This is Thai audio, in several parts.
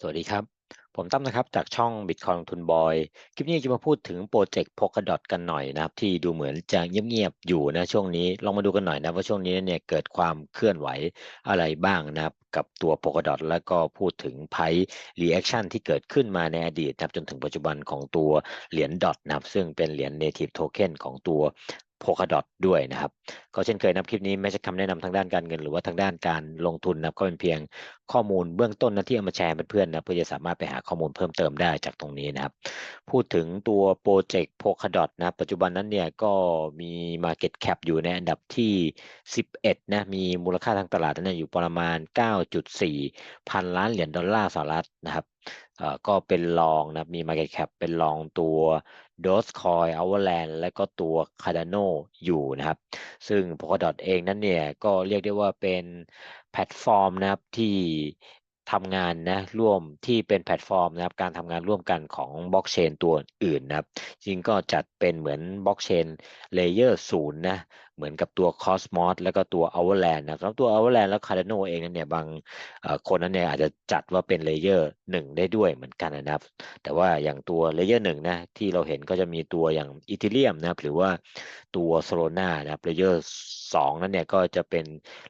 สวัสดีครับ ผมตั้มนะครับ จากช่อง Bitcoin ลงทุนบอย คลิปนี้จะมาพูดถึงโปรเจกต์ Polkadot กันหน่อยนะครับ ที่ดูเหมือนจะเงียบๆอยู่นะช่วงนี้ ลองมาดูกันหน่อยนะว่าช่วงนี้เนี่ยเกิดความเคลื่อนไหวอะไรบ้างนะครับ กับตัว Polkadot แล้วก็พูดถึง Price Reaction ที่เกิดขึ้นมาในอดีตนะครับจนถึงปัจจุบันของตัวเหรียญดอทนะครับซึ่งเป็นเหรียญ Native Token ของตัว Polkadot ด้วยนะครับ ก็เช่นเคยนะคลิปนี้ไม่ใช่คำแนะนำทางด้านการเงิน หรือว่าทางด้านการลงทุนนะก็เป็นเพียงข้อมูลเบื้องต้นนะที่เอามาแชร์เพื่อนๆนะเพื่อจะสามารถไปหาข้อมูลเพิ่มเติมได้จากตรงนี้นะครับ พูดถึงตัวโปรเจกต์ Polkadot นะปัจจุบันนั้นเนี่ยก็มี Market Cap อยู่ในอันดับที่ 11นะมีมูลค่าทางตลาดนั้นอยู่ประมาณ 9.4 พันล้านเหรียญดอลลาร์สหรัฐนะครับ ก็เป็นรองนะมี Market Cap เป็นรองตัว Dogecoin Avalanche และก็ตัว Cardano อยู่นะครับ ซึ่ง Polkadot เองนั้นเนี่ยก็เรียกได้ว่าเป็นแพลตฟอร์มนะครับที่ทำงานนะร่วมที่เป็นแพลตฟอร์มนะครับการทำงานร่วมกันของบล็อกเชนตัวอื่นนะครับจริงก็จัดเป็นเหมือนบล็อกเชนเลเยอร์ศูนย์นะ เหมือนกับตัว Cosmos แล้วก็ตัว Avalanche นะครับตัว Avalanche แล้ว Cardano เองนั้นเนี่ยบางคนนั้นเนี่ยอาจจะจัดว่าเป็นเลเยอร์หนึ่งได้ด้วยเหมือนกันนะครับ แต่ว่าอย่างตัวเลเยอร์หนึ่งนะที่เราเห็นก็จะมีตัวอย่างอีทีเรียมนะครับหรือว่าตัวโซโลนานะครับเลเยอร์สองนั้นเนี่ยก็จะเป็น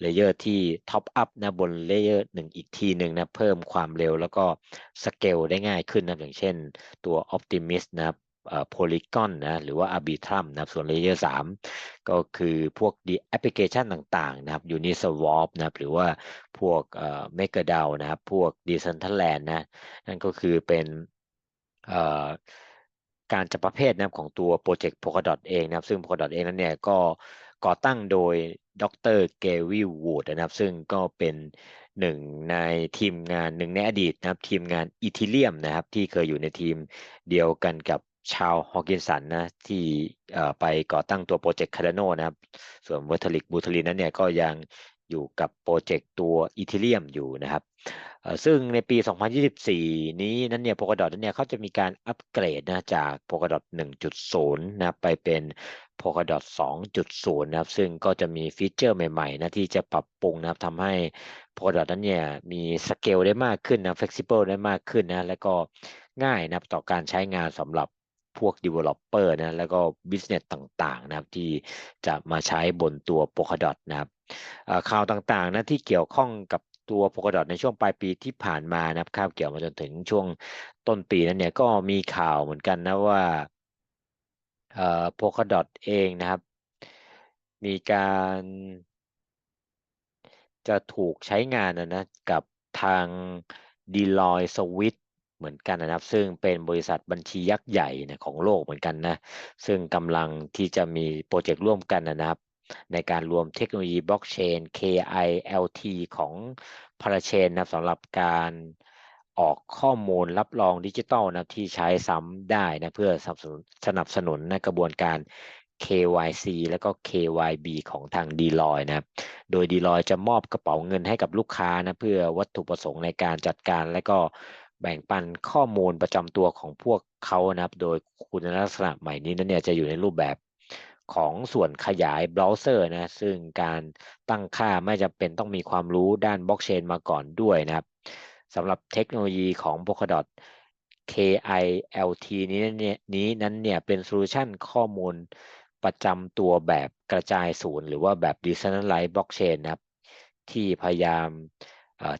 เลเยอร์ที่ท็อปอัพนะบนเลเยอร์หนึ่งอีกทีหนึ่งนะเพิ่มความเร็วแล้วก็สเกลได้ง่ายขึ้นนะอย่างเช่นตัว Optimist นะครับ โพลีกอนนะหรือว่า Arbitrum นะครับส่วนเลเยอร์สามก็คือพวกดีแอปพลิเคชันต่างๆนะครับ Uniswap นะครับหรือว่าพวกเอ่อ MakerDAO นะครับพวก Decentraland นะนั่นก็คือเป็นเอ่อการจัดประเภทนะครับของตัวโปรเจกต์ Polkadot เองนะครับ ซึ่ง Polkadot เองนั้นเนี่ยก็ก่อตั้งโดยดรเกวิลวูดนะครับ ซึ่งก็เป็นหนึ่งในทีมงานหนึ่งในอดีตนะครับ ทีมงานอีทิเลียมนะครับ ที่เคยอยู่ในทีมเดียวกันกับ ชาวฮอกกินสันนะที่ไปก่อตั้งตัวโปรเจกต์คาร์ดโนนะครับ ส่วนวัตลิกบูทลินนั้นเนี่ยก็ยังอยู่กับโปรเจกต์ตัวอีทิเลียมอยู่นะครับ ซึ่งในปี 2024 นี้นั้นเนี่ย Polkadot นั้นเนี่ยเขาจะมีการอัปเกรดนะจาก Polkadot 1.0 นะไปเป็น Polkadot 2.0 นะครับ ซึ่งก็จะมีฟีเจอร์ใหม่ๆนะที่จะปรับปรุงนะครับทำให้ Polkadot นั้นเนี่ยมีสเกลได้มากขึ้นนะ flexible ได้มากขึ้นนะ แล้วก็ง่ายนะต่อการใช้งานสำหรับ พวก developer นะแล้วก็ business ต่างๆนะครับที่จะมาใช้บนตัว Polkadot นะครับข่าวต่างๆนะที่เกี่ยวข้องกับตัว Polkadot ในช่วงปลายปีที่ผ่านมานะครับข้าวเกี่ยวมาจนถึงช่วงต้นปีนั้นเนี่ยก็มีข่าวเหมือนกันนะว่าเอ่อ Polkadot เองนะครับ มีการจะถูกใช้งานนะนะกับทาง d e l o i t e Swiss เหมือนกันนะครับ ซึ่งเป็นบริษัทบัญชียักษ์ใหญ่นะของโลกเหมือนกันนะซึ่งกำลังที่จะมีโปรเจกต์ร่วมกันนะครับ ในการรวมเทคโนโลยีบล็อกเชน KILT ของพาราเชนนะสำหรับการออกข้อมูลรับรองดิจิตอลนะที่ใช้ซ้ำได้นะเพื่อสนับสนุนสนับสนุนในกระบวนการ KYC แล้วก็ KYB ของทาง d ลอยนะครับ โดย d ลอยจะมอบกระเป๋าเงินให้กับลูกค้านะเพื่อวัตถุประสงค์ในการจัดการและก็ แบ่งปันข้อมูลประจำตัวของพวกเขานะครับ โดยคุณลักษณะใหม่นี้นั้นเนี่ยจะอยู่ในรูปแบบของส่วนขยายเบราว์เซอร์นะซึ่งการตั้งค่าไม่จำเป็นต้องมีความรู้ด้านบล็อกเชนมาก่อนด้วยนะครับสำหรับเทคโนโลยีของ Polkadot KILT นี้เนี่ยนี้นั้นเนี่ยเป็นโซลูชันข้อมูลประจำตัวแบบกระจายศูนย์ หรือว่าแบบ Decentralized Blockchain นะครับ ที่พยายาม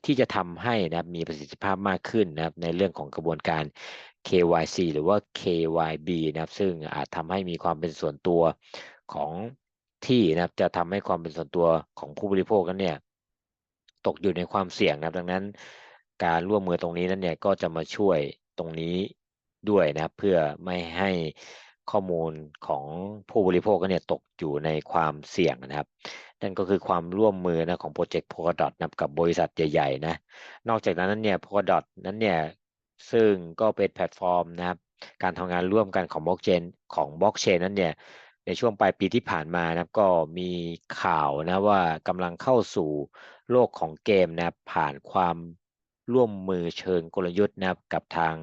ที่จะทำให้นะครับมีประสิทธิภาพมากขึ้นนะครับในเรื่องของกระบวนการ KYC หรือว่า KYB นะครับซึ่งอาจทำให้มีความเป็นส่วนตัวของที่นะครับจะทำให้ความเป็นส่วนตัวของผู้บริโภคนั้นเนี่ยตกอยู่ในความเสี่ยงนะครับดังนั้น การร่วมมือตรงนี้นั้นเนี่ยก็จะมาช่วยตรงนี้ด้วยนะครับเพื่อไม่ให้ ข้อมูลของผู้บริโภคเนี่ยตกอยู่ในความเสี่ยงนะครับ นั่นก็คือความร่วมมือนะของโปรเจกต์ Polkadot นะกับบริษัทใหญ่ๆนะนอกจากนั้นนั้นเนี่ย Polkadot นั้นเนี่ยซึ่งก็เป็นแพลตฟอร์มนะครับการทำงานร่วมกันของบล็อกเชนของบล็อกเชนนั้นเนี่ยในช่วงปลายปีที่ผ่านมานะครับก็มีข่าวนะว่ากำลังเข้าสู่โลกของเกมนะผ่านความร่วมมือเชิงกลยุทธ์นะครับกับทาง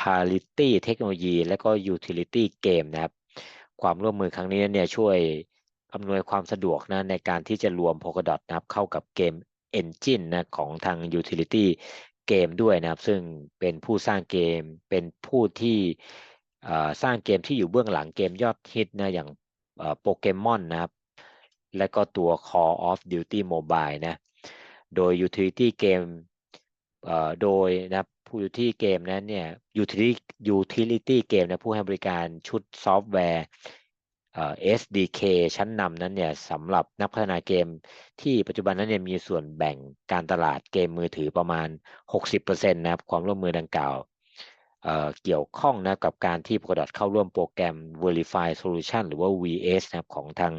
Parity เทคโนโลยี และก็ Utility Game นะครับ ความร่วมมือครั้งนี้เนี่ยช่วยอำนวยความสะดวกนะในการที่จะรวม Polkadot นะครับเข้ากับเกม Engine นะของทาง Utility เกมด้วยนะครับ ซึ่งเป็นผู้สร้างเกมเป็นผู้ที่สร้างเกมที่อยู่เบื้องหลังเกมยอดฮิตนะอย่างโปเกมอนนะครับ และก็ตัว Call of Duty Mobile นะ โดย Utility เกม โดยนะผู้ Utility เกมนั้นเนี่ย Utility Utility เกมนะผู้ให้บริการชุดซอฟต์แวร์ SDK ชั้นนำนั้นเนี่ยสำหรับนักพัฒนาเกมที่ปัจจุบันนั้นเนี่ยมีส่วนแบ่งการตลาดเกมมือถือประมาณ 60%นะครับความร่วมมือดังกล่าวเเกี่ยวข้องนะกับการที่ Polkadot เข้าร่วมโปรแกรม Verify Solution หรือว่า VS นะครับของทาง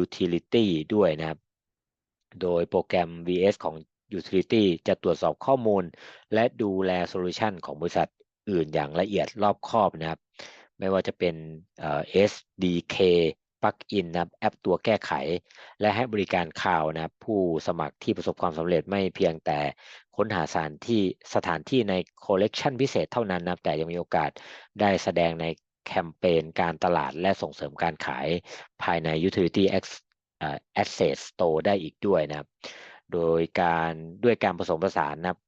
Utility ด้วยนะครับ โดยโปรแกรม VS ของ Utility จะตรวจสอบข้อมูล และดูแลโซลูชันของบริษัทอื่นอย่างละเอียดรอบคอบนะครับ ไม่ว่าจะเป็น SDK plugin นะครับแอปตัวแก้ไข และให้บริการข่าวนะครับผู้สมัครที่ประสบความสำเร็จไม่เพียงแต่ค้นหาสถานที่สถานที่ในคอลเลกชันพิเศษเท่านั้นนะครับแต่ยังมีโอกาสได้แสดงในแคมเปญการตลาดและส่งเสริมการขายภายใน Utility Access Store ได้อีกด้วยนะครับ โดยการด้วยการผสมผสานนะครับ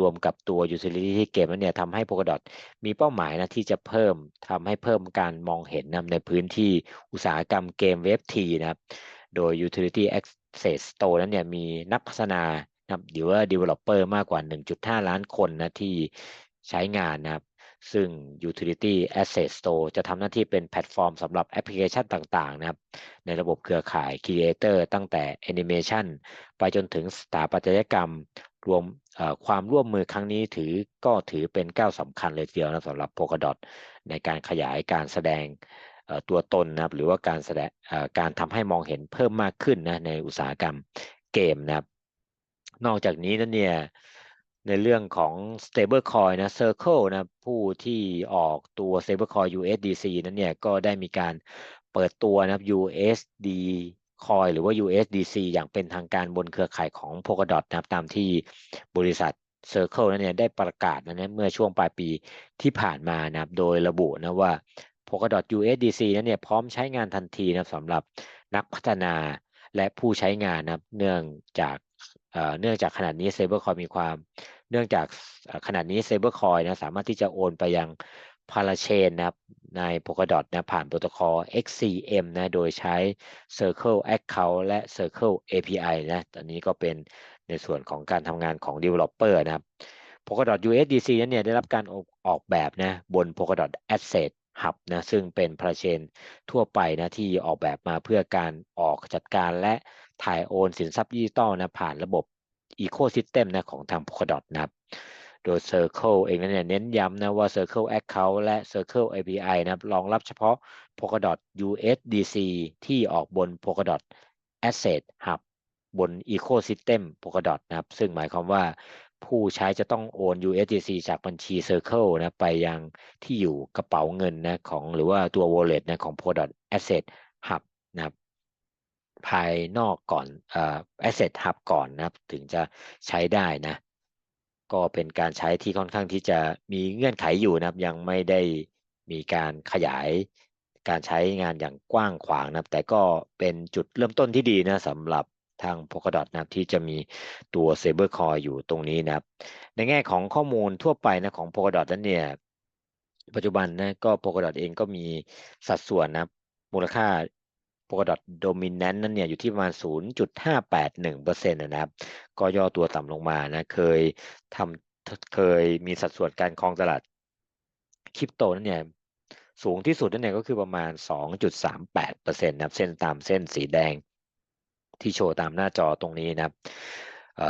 รวมกับตัว utility ที่เกมนั้นเนี่ยทำให้ Polkadot มีเป้าหมายนะที่จะเพิ่มทำให้เพิ่มการมองเห็นนะในพื้นที่อุตสาหกรรมเกมเว็บทีนะครับ โดย utility access store นั้นเนี่ยมีนักพัฒนานะหรือว่า developer มากกว่า 1.5 ล้านคนนะที่ใช้งานนะครับ ซึ่ง Utility Asset Store จะทำหน้าที่เป็นแพลตฟอร์มสำหรับแอปพลิเคชันต่างๆนะครับ ในระบบเครือข่าย Creator ตั้งแต่ Animation ไปจนถึงสถาปัตยกรรม รวมความร่วมมือครั้งนี้ถือก็ถือเป็นก้าวสำคัญเลยทีเดียวนะสำหรับ Polkadot ในการขยายการแสดงตัวตนนะครับหรือว่าการแสดงการทำให้มองเห็นเพิ่มมากขึ้นนะในอุตสาหกรรมเกมนะครับ นอกจากนี้นั้นเนี่ย ในเรื่องของ stablecoin นะ Circle นะผู้ที่ออกตัว stablecoin USDC นั้นเนี่ยก็ได้มีการเปิดตัวนะ USD coin หรือว่า USDC อย่างเป็นทางการบนเครือข่ายของ Polkadot นะครับตามที่บริษัท Circle นั้นเนี่ยได้ประกาศนะเมื่อช่วงปลายปีที่ผ่านมานะครับโดยระบุนะว่า Polkadot USDC นั้นเนี่ยพร้อมใช้งานทันทีนะสำหรับนักพัฒนาและผู้ใช้งานนะเนื่องจากเนื่องจากขนาดนี้ Stablecoin มีความ เนื่องจากขนาดนี้ Stablecoin นะสามารถที่จะโอนไปยังพาราเชนนะครับใน Polkadot นะผ่านโปรโตคอล XCM นะโดยใช้ Circle Account และ Circle API นะตอนนี้ก็เป็นในส่วนของการทำงานของ Developer นะครับ Polkadot USDC นั้นเนี่ยได้รับการออกแบบนะบน Polkadot Asset Hub นะซึ่งเป็นพาราเชนทั่วไปนะที่ออกแบบมาเพื่อการออกจัดการและถ่ายโอนสินทรัพย์ดิจิตอลนะผ่านระบบ Ecosystem นะของทาง Polkadot นะครับ โดย Circle เองนั้นเนี่ยเน้นย้ำนะว่า Circle Account และ Circle API นะครับรองรับเฉพาะ Polkadot USDC ที่ออกบน Polkadot Asset Hub บน Ecosystem Polkadot นะครับ ซึ่งหมายความว่าผู้ใช้จะต้องโอน USDC จากบัญชี Circle นะไปยังที่อยู่กระเป๋าเงินนะของหรือว่าตัว wallet นะของ Polkadot Asset Hub นะครับ ภายนอกก่อนเอ่อ asset hub ก่อนนะครับ ถึงจะใช้ได้นะ ก็เป็นการใช้ที่ค่อนข้างที่จะมีเงื่อนไขอยู่นะครับ ยังไม่ได้มีการขยายการใช้งานอย่างกว้างขวางนะครับ แต่ก็เป็นจุดเริ่มต้นที่ดีนะสำหรับทาง Polkadot นะครับที่จะมีตัว Sabercoin อยู่ตรงนี้นะครับ ในแง่ของข้อมูลทั่วไปนะของ Polkadot นั้นเนี่ย ปัจจุบันนะก็ Polkadot เองก็มีสัดส่วนนะมูลค่า Polkadot Dominant นั้นเนี่ยอยู่ที่ประมาณ 0.581%นะครับ ก็ย่อตัวต่ำลงมานะ เคยทำเคยมีสัดส่วนการครองตลาดคริปโตนั้นเนี่ยสูงที่สุดนั่นเนี่ยก็คือประมาณ 2.38%นะครับ เส้นตามเส้นสีแดงที่โชว์ตามหน้าจอตรงนี้นะครับ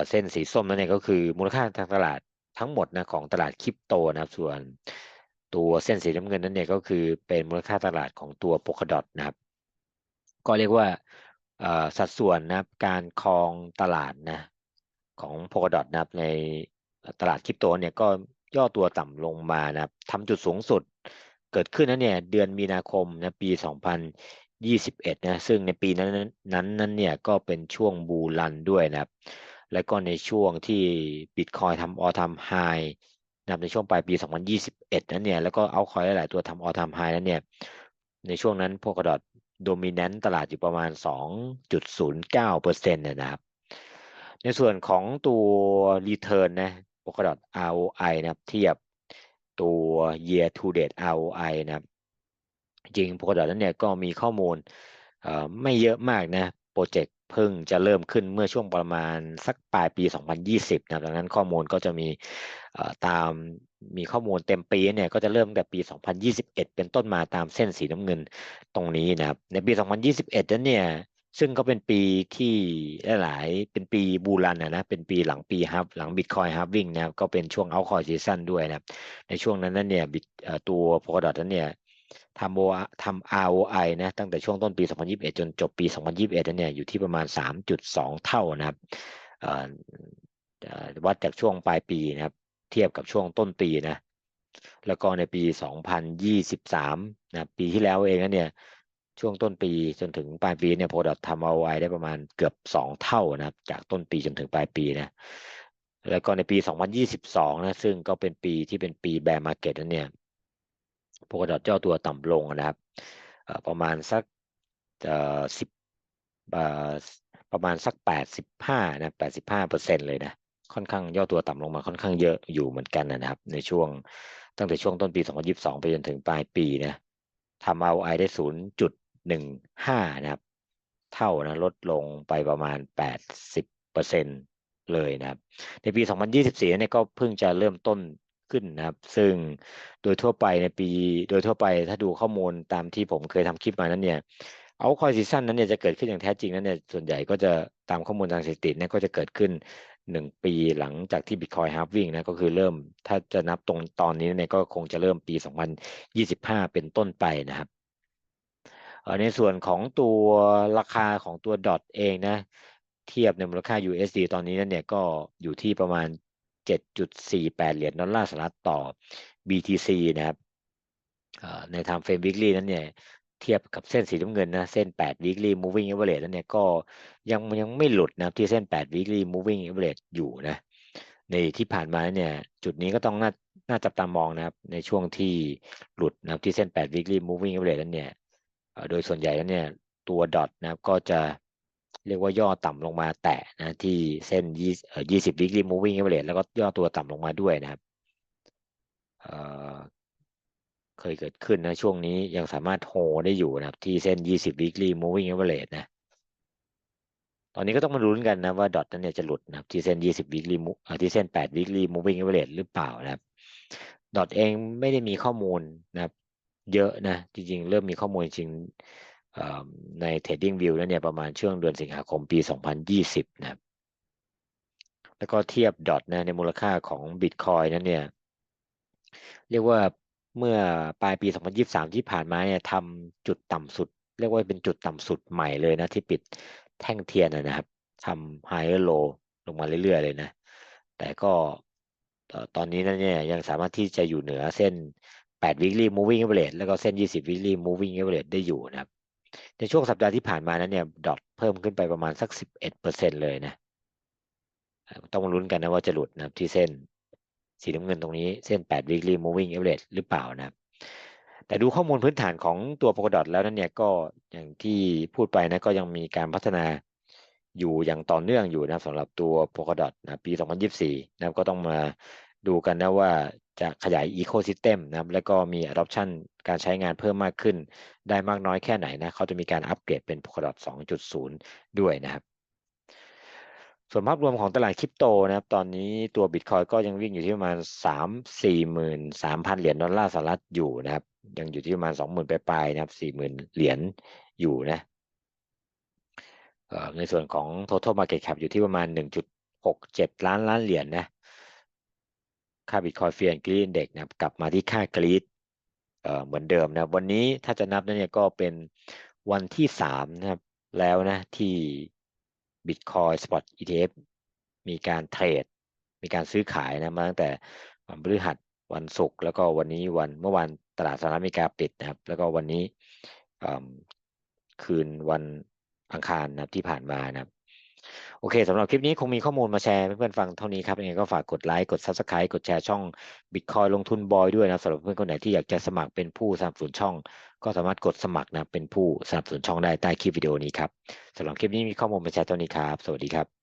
เส้นสีส้มนั่นเนี่ยก็คือมูลค่าทางตลาดทั้งหมดนะของตลาดคริปโตนะครับ ส่วนตัวเส้นสีน้ำเงินนั่นเนี่ยก็คือเป็นมูลค่าตลาดของตัว Polkadot นะครับ ก็เรียกว่าสัดส่วนนะการครองตลาดนะของ Polkadot นะครับในตลาดคริปโตเนี่ยก็ย่อตัวต่ำลงมานะครับทำจุดสูงสุดเกิดขึ้นนั้นเนี่ยเดือนมีนาคมนะปี 2021นะซึ่งในปีนั้นนั้นนั้นเนี่ยก็เป็นช่วงบูรันด้วยนะครับ และก็ในช่วงที่บิตคอยทำออทำไฮนะในช่วงปลายปี 2021 นั้นเนี่ยแล้วก็เอาคอยหลาย ๆ ตัวทำออทำไฮนั้นเนี่ยในช่วงนั้นพวกกระดอด โดมิเนนต์ตลาดอยู่ประมาณ 2.09%นะครับ ในส่วนของตัว Return นะ Polkadot ROI นะครับ เทียบตัว year to date ROI นะครับ จริง Polkadot นั้นเนี่ยก็มีข้อมูลไม่เยอะมากนะ โปรเจกต์เพิ่งจะเริ่มขึ้นเมื่อช่วงประมาณสักปลายปี 2020 นะดังนั้นข้อมูลก็จะมีตาม มีข้อมูลเต็มปีเนี่ยก็จะเริ่มตั้งแต่ปี 2021 เป็นต้นมาตามเส้นสีน้ำเงินตรงนี้นะครับ ในปี 2021นั้นเนี่ยซึ่งก็เป็นปีที่หลายๆเป็นปีบูรันนะนะเป็นปีหลังปีฮับหลังบิตคอยฮับวิ่งนะครับก็เป็นช่วงเอาคอยซีซั่นด้วยนะครับในช่วงนั้นนั้นเนี่ยตัว Polkadot นั้นเนี่ยทำโอทำ ROI นะตั้งแต่ช่วงต้นปี 2021 จนจบปี 2021นั้นเนี่ยอยู่ที่ประมาณ 3.2 เท่านะครับวัดจากช่วงปลายปีนะครับ เทียบกับช่วงต้นปีนะแล้วก็ในปี 2023นะปีที่แล้วเองนะเนี่ยช่วงต้นปีจนถึงปลายปีเนี่ย Polkadot ทำ ROI ไว้ได้ประมาณเกือบ 2 เท่านะครับจากต้นปีจนถึงปลายปีนะแล้วก็ในปี 2022 นะซึ่งก็เป็นปีที่เป็นปี bear market นั่นเนี่ย Polkadot เจ้าตัวต่ำลงนะครับประมาณสักเอ่อสิบประมาณสัก 85นะ85เปอร์เซ็นต์เลยนะ ค่อนข้างย่อตัวต่ำลงมาค่อนข้างเยอะอยู่เหมือนกันนะครับ ในช่วงตั้งแต่ช่วงต้นปี 2022 ไปจนถึงปลายปีนะทำ ROI ได้ 0.15 นะครับ เท่านะลดลงไปประมาณ 80เปอร์เซ็นต์เลยนะครับ ในปี 2024 เนี่ยก็เพิ่งจะเริ่มต้นขึ้นนะครับ ซึ่งโดยทั่วไปในปี โดยทั่วไปถ้าดูข้อมูลตามที่ผมเคยทำคลิปมานั้นเนี่ยเอาคอยซีซั่นนั้นเนี่ยจะเกิดขึ้นอย่างแท้จริงนั้นเนี่ยส่วนใหญ่ก็จะตามข้อมูลทางสถิติเนี่ยก็จะเกิดขึ้น หนึ่งปีหลังจากที่บิตคอยฮาร์ฟวิ่งนะก็คือเริ่มถ้าจะนับตรงตอนนี้เนี่ยก็คงจะเริ่มปี 2025 เป็นต้นไปนะครับในส่วนของตัวราคาของตัวดอทเองนะ เทียบในมูลค่า USD ตอนนี้นั่นเนี่ยก็อยู่ที่ประมาณ 7.48 เหรียญดอลลาร์สหรัฐต่อ BTC นะครับใน time frame weekly นั้นเนี่ย เทียบกับเส้นสีน้ำเงินนะเส้น 8 weekly moving average นั้นเนี่ยก็ยังยังไม่หลุดนะครับที่เส้น 8 weekly moving average อยู่นะในที่ผ่านมาเนี่ยจุดนี้ก็ต้องน่าน่าจับตามองนะครับในช่วงที่หลุดนะครับที่เส้น 8 weekly moving average นั้นเนี่ยโดยส่วนใหญ่แล้วเนี่ยตัวดอทนะครับก็จะเรียกว่าย่อต่ำลงมาแตะนะที่เส้น 20เอ่อ20 weekly moving average แล้วก็ย่อตัวต่ำลงมาด้วยนะครับ เคยเกิดขึ้นนะช่วงนี้ยังสามารถโฮได้อยู่นะครับ ที่เส้น 20 weekly moving average นะ ตอนนี้ก็ต้องมาลุ้นกันนะว่าดอทนั้นเนี่ยจะหลุดนะครับ ที่เส้น 20 weekly ที่เส้น 8 weekly moving average หรือเปล่านะครับดอทเองไม่ได้มีข้อมูลนะครับ เยอะนะ จริงๆ เริ่มมีข้อมูลจริงใน Trading View แล้วเนี่ยประมาณช่วงเดือนสิงหาคมปี 2020 นะครับ แล้วก็เทียบดอทนะในมูลค่าของ Bitcoin นั้นเนี่ย เรียกว่า เมื่อปลายปี 2023 ที่ผ่านมาเนี่ยทำจุดต่ำสุด เรียกว่าเป็นจุดต่ำสุดใหม่เลยนะที่ปิดแท่งเทียนนะครับทำ higher low ลงมาเรื่อยๆเลยนะ แต่ก็ตอนนี้นั่นเนี่ยยังสามารถที่จะอยู่เหนือเส้น 8 weekly moving average แล้วก็เส้น 20 weekly moving average ได้อยู่นะครับ ในช่วงสัปดาห์ที่ผ่านมานั้นเนี่ยดอทเพิ่มขึ้นไปประมาณสัก 11%เลยนะ ต้องลุ้นกันนะว่าจะหลุดนะครับที่เส้น สีน้ำเงินตรงนี้เส้น 8 weekly moving average หรือเปล่านะครับ แต่ดูข้อมูลพื้นฐานของตัว Polkadot แล้วนั้นเนี่ยก็อย่างที่พูดไปนะก็ยังมีการพัฒนาอยู่อย่างต่อเนื่องอยู่นะสำหรับตัว Polkadot นะปี 2024 นะครับก็ต้องมาดูกันนะว่าจะขยาย Ecosystem นะครับแล้วก็มี adoption การใช้งานเพิ่มมากขึ้น ได้มากน้อยแค่ไหนนะเขาจะมีการอัปเกรดเป็น Polkadot 2.0 ด้วยนะครับ ส่วนภาพรวมของตลาดคริปโตนะครับ ตอนนี้ตัว Bitcoin ก็ยังวิ่งอยู่ที่ประมาณสามสี่หมื่นสามพันเหรียญดอลลาร์สหรัฐอยู่นะครับ ยังอยู่ที่ประมาณสองหมื่นปลายๆนะครับสี่หมื่นเหรียญอยู่นะในส่วนของ total market cap อยู่ที่ประมาณหนึ่งจุดหกเจ็ดล้านล้านเหรียญนะค่า Bitcoin Fear and Greed Index นะครับ กลับมาที่ค่ากรีดเเหมือนเดิมนะ วันนี้ถ้าจะนับนเนี่ยก็เป็นวันที่สามนะครับ แล้วนะที่ Bitcoin Spot ETF มีการเทรด มีการซื้อขายนะมาตั้งแต่วันพฤหัสวันศุกร์แล้วก็วันนี้วันเมื่อวานตลาดสหรัฐอเมริกาปิดนะครับ แล้วก็วันนี้คืนวันอังคารนะครับที่ผ่านมานะครับ โอเคสำหรับคลิปนี้คงมีข้อมูลมาแชร์เพื่อนๆฟังเท่านี้ครับยังไงก็ฝากกดไลค์กด Subscribe กดแชร์ช่อง Bitcoin ลงทุนบอยด้วยนะสำหรับเพื่อนคนไหนที่อยากจะสมัครเป็นผู้สนับสนุนช่อง ก็สามารถกดสมัครนะเป็นผู้สนับสนุนช่องได้ใต้คลิปวิดีโอนี้ครับสำหรับคลิปนี้มีข้อมูลมาแชร์เท่านี้ครับ สวัสดีครับ